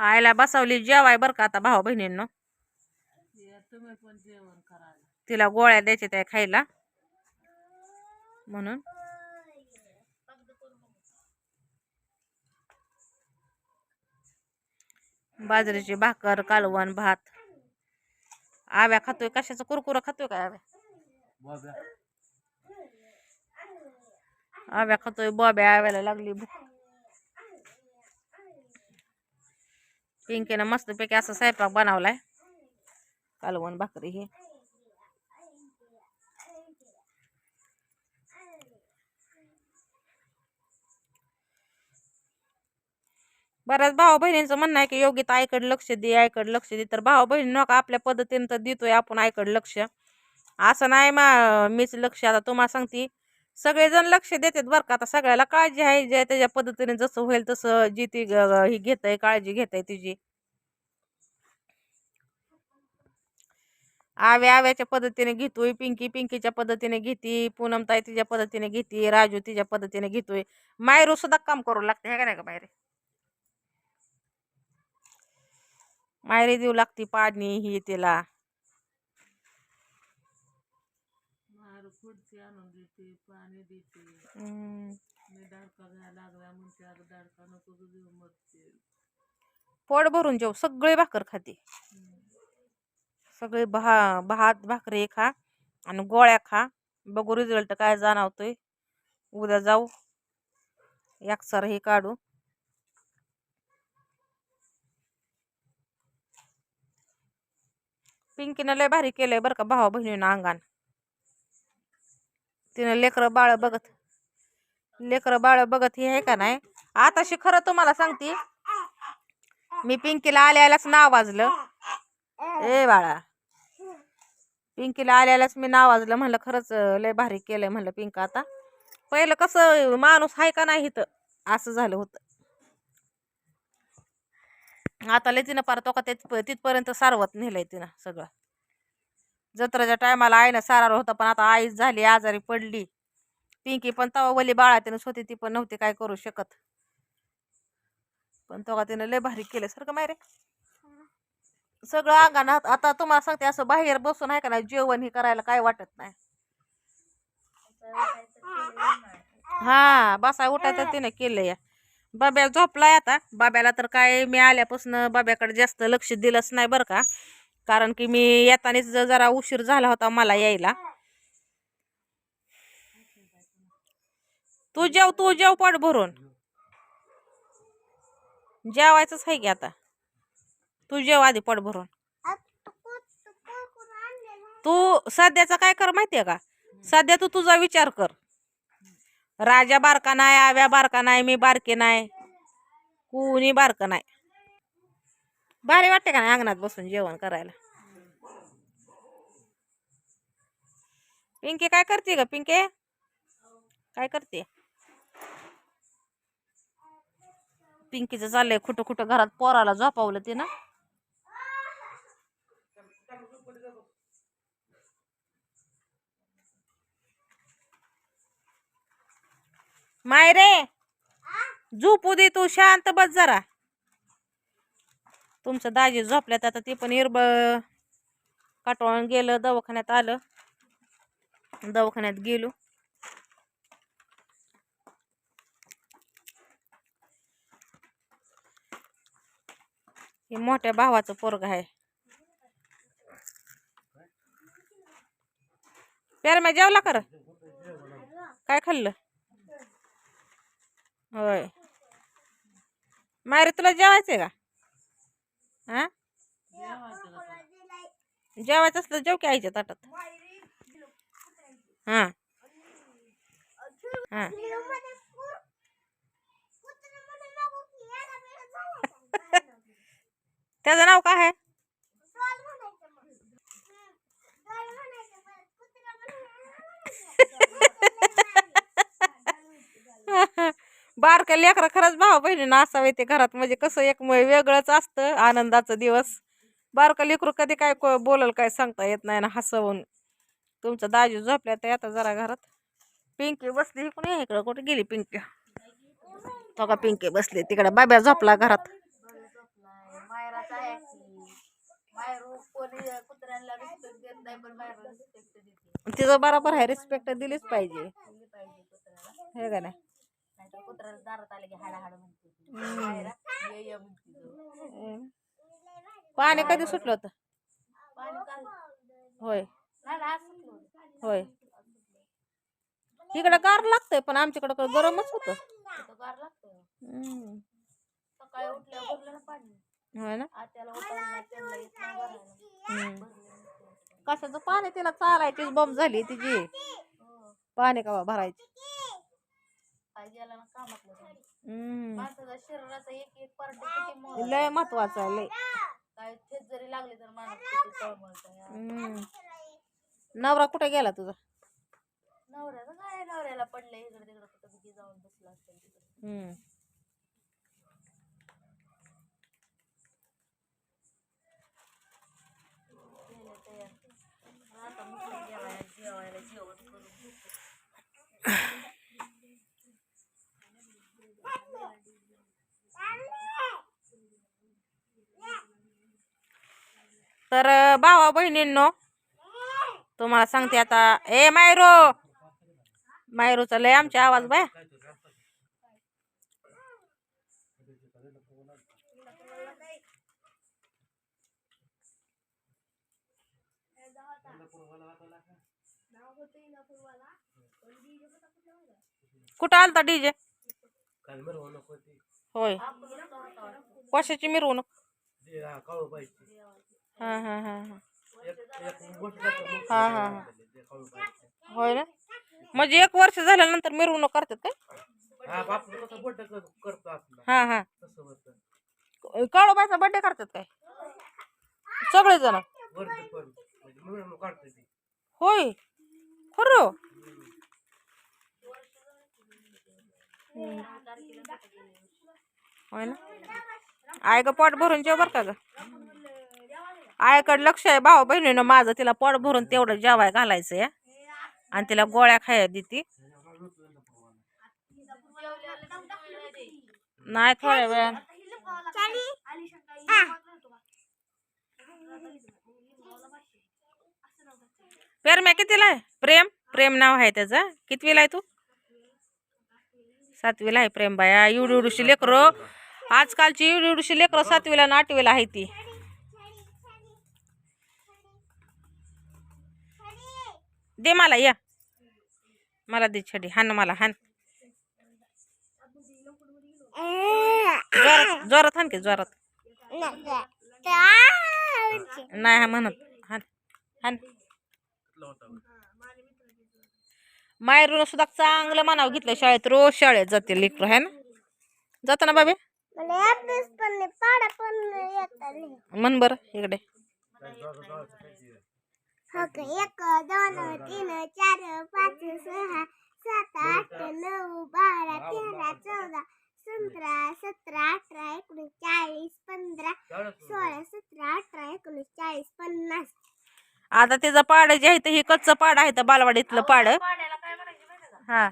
आईला बसवली जेवाय बरं का आता भाऊ बहिणींनो? तुम्ही पण जेवण करायला तिला गोळ्या द्यायच्या त्या खायला म्हणून. बाजरीची भाकर कालवण भात. आव्या खातोय कशाचं कुरकुरं खातोय काय आव्या? आव्या खातोय बॉब्या आव्याला लागली भूक. पिंकेनं मस्तपैकी असं स्वयंपाक बनवलाय. कालवण भाकरी हे. बऱ्याच भाऊ बहिणींचं म्हणणं आहे की योगिता आईकडे लक्ष दे आईकडे लक्ष दे. तर भाऊ बहिणी नका आपल्या पद्धतीने तर देतोय आपण आईकडे लक्ष. असं नाही मा मीच लक्ष. आता तुम्हाला सांगते सगळेजण लक्ष देतात बरं का. आता सगळ्याला काळजी आहे जे त्याच्या पद्धतीने जसं होईल तसं जी ती ही घेत आहे काळजी घेत आहे तिची. आव्या आव्याच्या पद्धतीने घेतोय पिंकी पिंकीच्या पद्धतीने घेते पूनमताई तिच्या पद्धतीने घेते राजू तिच्या पद्धतीने घेतोय. मायरू सुद्धा काम करू लागते हे का नाही का मायरे? मायरी देऊ लागते पाणी ही तिला. मार खुर्ची आणून देते पाणी देते. हम्म. मी दाडका घ्यायला लागला म्हणते अगं दाडका नको गं देऊ मरते. पोट भरून जेव सगळे भाकर खाते. सगळे भा भात भाकरी खा आणि गोळ्या खा. बघू रिझल्ट काय जाणवतोय. उद्या जाऊ. हे काढू. पिंकीनं लय भारी केलंय बरं का भावा बहिणीनं अंगण तिनं लेकरं बाळ बघत. लेकरं बाळ बघत हे आहे का नाही? आताशी खरं तुम्हाला सांगते. मी पिंकीला आल्यालाच नाव वाजलं. ए बाळा. पिंकीला आल्यालाच मी नाव वाजलं म्हणलं खरंच लय भारी केलंय म्हणलं पिंक आता. पहिलं कसं माणूस आहे का नाही इथं? असं झालं होतं. आता लय तिनं पार तो का तिथपर्यंत सारवत नेलंय तिनं सगळं. जत्राच्या टायमाला आईनं सारार होता पण आता आईच झाली आजारी पडली. पिंकी पण तवा वली बाळा तिनंच होती ती पण नव्हती काय करू शकत. पण तेव्हा तिनं लय भारी केलं सारखं मायरे सगळं अंगाना आता तुम्हाला सांगते असं बाहेर बसून आहे का नाही जेवण हे करायला काय वाटत नाही. हा बसाय उठायचं तिने केलंय. या बाब्या झोपलाय आता. बाब्याला तर काय मी आल्यापासून बाब्याकडे जास्त लक्ष दिलंच नाही बरं का. कारण की मी येतानाच जरा उशीर झाला होता मला यायला. तू जेव तू जेव पोट भरून. जेवायचंच आहे की आता. तू जेव आधी पट भरून. तू सध्याचा काय कर माहितीये का? सध्या तू तुझा विचार कर. राजा बारका नाही आव्या बारका नाही मी बारके नाही. कुणी बारका नाही. भारी वाटते का नाही अंगणात बसून जेवण करायला? पिंके काय करते ग पिंके? काय करते? पिंकीचं चाललंय कुठं कुठं घरात पोराला झोपावलं ते ना मायरे झोपू दे तू शांत बस जरा. तुमचं दाजी झोपल्यात आता ते पण इरब काटवून गेलं दवाखान्यात आलं. दवाखान्यात गेलो. हे मोठ्या भावाचं पोरग आहे. प्यारम्या जेवला कर काय खाल्लं? होय. मायरे तुला जेवायचंय का? हा जेवायचं असलं जेव की आईच्या ताटात. हा. हा. त्याचं नाव काय आहे? बारक्या लेकरं खरंच भावा बहिणीनं असावे ते घरात. म्हणजे कसं एक म- वेगळंच असतं आनंदाचा दिवस. बारका लेकरू कधी काय को- बोलल काय सांगता येत नाही ना हसवून. तुमचं दाजू झोपल्या तर आता जरा घरात. पिंकी बसली इकडे इकडं कुठे गेली पिंकी? तो का पिंकी बसली तिकडे. बाब्या झोपला घरात. तिचं बरोबर आहे रिस्पेक्ट दिलीच पाहिजे. हे का नाही? दारात आले की हाडा हाड म्हणते ती. बाहेर आ, ये ये म्हणते ती. हम्म. पाणी कधी सुटलं होतं पाणी काल होय नाही ना, आज सुटलं होतं. होय इकडं गार लागतंय पण आमच्याकडं गरमच होतं तिथं गार लागतं हम्म. सकाळी उठल्या भरलं ना पाणी होय ना आत्याला उठायला नाही त्यांना येत नाही भरायला हम्म. भरलं नाही. कशाचं पाणी तिला चालायचीच बंब झाली तिची हो. पाणी कवा भरायची गेला ना. हम्म. माणसाचा शरीराचा एक एक पार्ट किती महत्त्वाचा लय महत्वाचं आहे लय काय ठेच जरी लागली तर माणूस किती तळमळतं यार. हम्म. नवरा कुठे गेला तुझा नवऱ्याचं काय नवऱ्याला पडलं इकडे तिकडे कुठं किती जाऊन बसला असेल तिकडे हम्म. केलं तयार आता मग जेवायला जेवायला जेवण करून तर भावा बहिणींनो तुम्हाला सांगते आता. ए मायरो! मायरूचा लय आमच्या आवाज बाय. कुठं आलता डीजे? होय. कशाची मिरवणूक? हा, हा हा हा. हा हा, हा. होय ना? म्हणजे एक वर्ष झाल्यानंतर मिरवणूक करतात काय? हा बाप कसं बोट करतो आपला हा हा. काळोबाचा बर्थडे करतात काय? सगळे जण वरती पण म्हणजे होय? खरं? होय ना? आय ग पोट भरून जेव बरं का ग. आईकडे लक्ष आहे भाऊ बहिणीनं माझं तिला पोट भरून तेवढं जेवाय घालायचं या आणि तिला गोळ्या खाया देते. नाही थोड्या वेळा प्रेम्या कितीला आहे? प्रेम? प्रेम नाव आहे त्याचं. कितवीला आहे तू? सातवीला आहे प्रेम बाया. एवढी एवढीशी लेकरं. आजकालची एवढी एवढीशी लेकरं सातवीला आणि आठवीला आहे ती. दे मला या. मला दे छडी. हान मला हान. जोरात जोरात हान की जोरात. नाही हा म्हणत. हान हान. मायरून सुद्धा चांगलं मानावं घेतलं शाळेत. रोज शाळेत जाते लेकरं है ना? जाता ना बाबे म्हण बरं इकडे. एक दोन तीन चार पाच सहा सात आठ नऊ बारा तेरा चौदा पंधरा सतरा अठरा एकोणीस चाळीस पंधरा सोळा सतरा अठरा एकोणीस चाळीस पन्नास. आता त्याचं पाड जे आहे ते हे कच्चं पाड आहे तर बालवाडीतलं पाड. हा.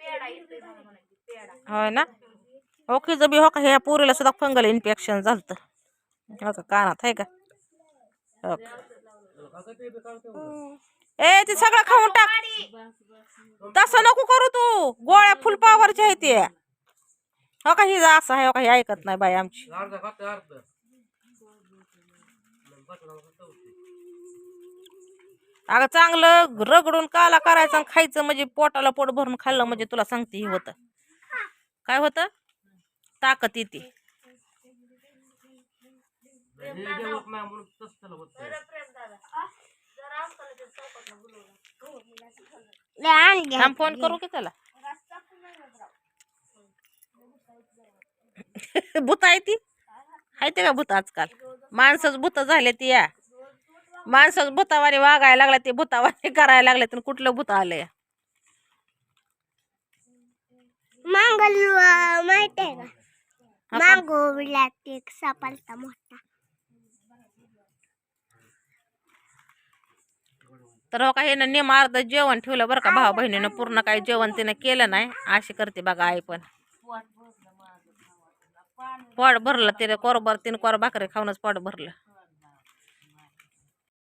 पेडा येतोय म्हणून म्हणायची पेडा होय ना? ओकेचं बी हो का ह्या पोरीला सुद्धा फंगल इन्फेक्शन झालं हो का कानात आहे का? हो का. ए ते सगळं खाऊन टाक. तसं नको करू तू. गोळ्या फुल पावरच्या आहे ते. हो का ही असं आहे हो ऐकत नाही बाई आमची. अगं चांगलं रगडून काला करायचं खायचं म्हणजे पोटाला पोट भरून खाल्लं म्हणजे तुला सांगते हे होतं. काय होतं? ताकद येते. जेवत नाही म्हणून तसं त्याला होतं प्रेम दादा. जरा असताना ते चौकातनं बोलवलं. थांब फोन करू की त्याला? भूत आहे ती. आहे ते का भूत आजकाल? माणसंच भूत झाले ती या. माणसंच भूतावाने वागायला लागला ते भूतावाने करायला लागले तर कुठलं भूत आलंय? मंगल माहीत आहे का? मागोला एक सापडता मोठा. तर हो का हे नेम अर्ध जेवण ठेवलं बरं का भावा बहिणीनं पूर्ण काही जेवण तिनं केलं नाही. अशी करते बघा आई पण. पोट भरलं तिने कोरभर तिने कोर भाकरी खाऊनच पोट भरलं.